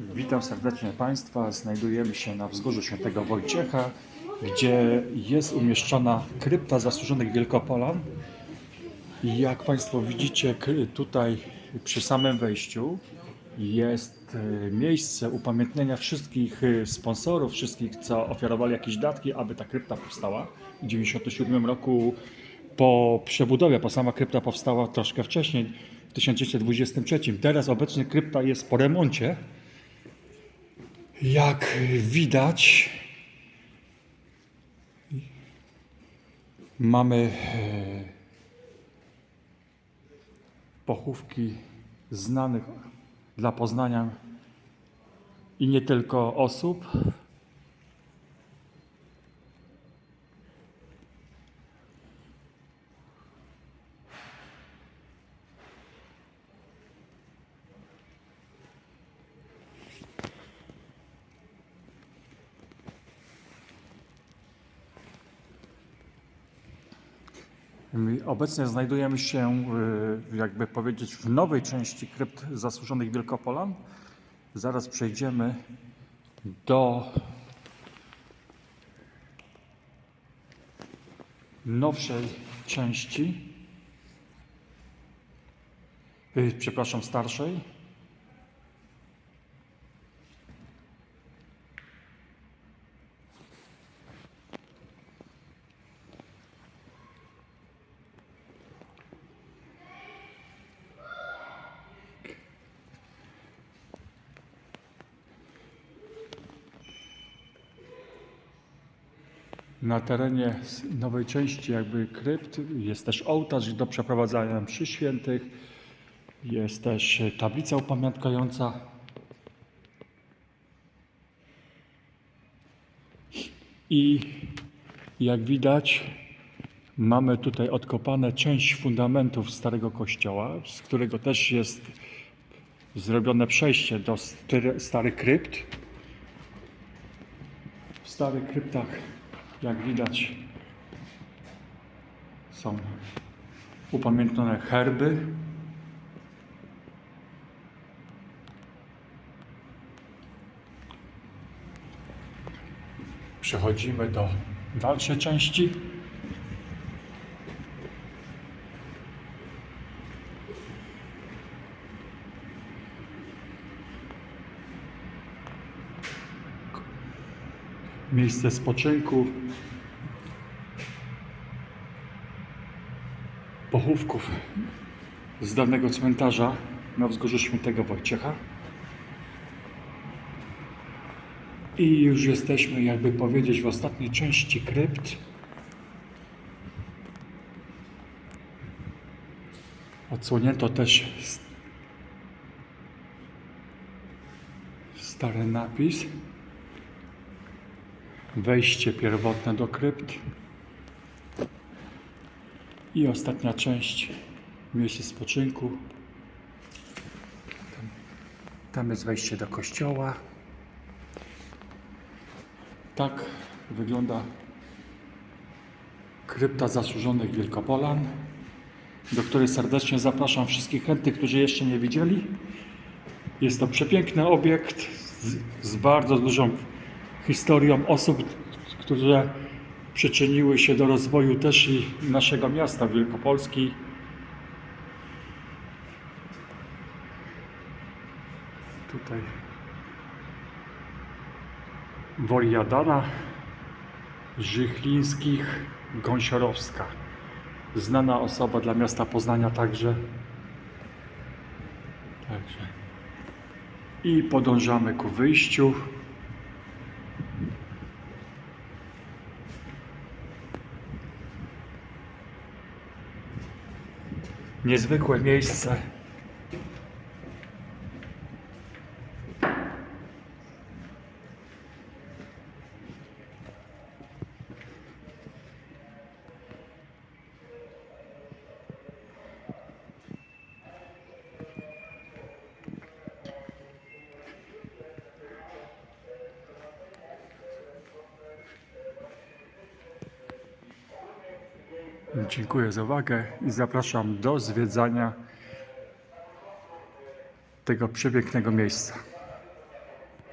Witam serdecznie Państwa. Znajdujemy się na wzgórzu Świętego Wojciecha, gdzie jest umieszczona krypta zasłużonych Wielkopolan. Jak Państwo widzicie, tutaj przy samym wejściu jest e, miejsce upamiętnienia wszystkich e, sponsorów, wszystkich, co ofiarowali jakieś datki, aby ta krypta powstała. W 1997 roku po przebudowie, bo sama krypta powstała troszkę wcześniej, w 1923. Teraz obecnie krypta jest po remoncie. Jak widać, mamy e, pochówki znanych dla Poznania i nie tylko osób. Obecnie znajdujemy się, y, jakby powiedzieć, w nowej części krypt zasłużonych Wielkopolan. Zaraz przejdziemy do nowszej części, y, przepraszam, starszej. Na terenie nowej części jakby krypt jest też ołtarz do przeprowadzania mszy świętych, jest też e, tablica upamiętniająca. I jak widać mamy tutaj odkopane część fundamentów starego kościoła, z którego też jest zrobione przejście do starych krypt. W starych kryptach, jak widać, są upamiętnione herby. Przechodzimy do dalszej części. Miejsce spoczynku pochówków z dawnego cmentarza na wzgórzu Świętego Wojciecha. I już jesteśmy, jakby powiedzieć, w ostatniej części krypt. Odsłonięto też stary napis. Wejście pierwotne do krypt. I ostatnia część, miejsce spoczynku. Tam, jest wejście do kościoła. Tak wygląda krypta zasłużonych Wielkopolan, do której serdecznie zapraszam wszystkich chętnych, którzy jeszcze nie widzieli. Jest to przepiękny obiekt z, z bardzo dużą historią osób, które przyczyniły się do rozwoju też i naszego miasta Wielkopolski. Tutaj Woliadana, Żychlińskich, Gąsiorowska. Znana osoba dla miasta Poznania także. Także. I podążamy ku wyjściu. Niezwykłe miejsce. Dziękuję za uwagę i zapraszam do zwiedzania tego przepięknego miejsca.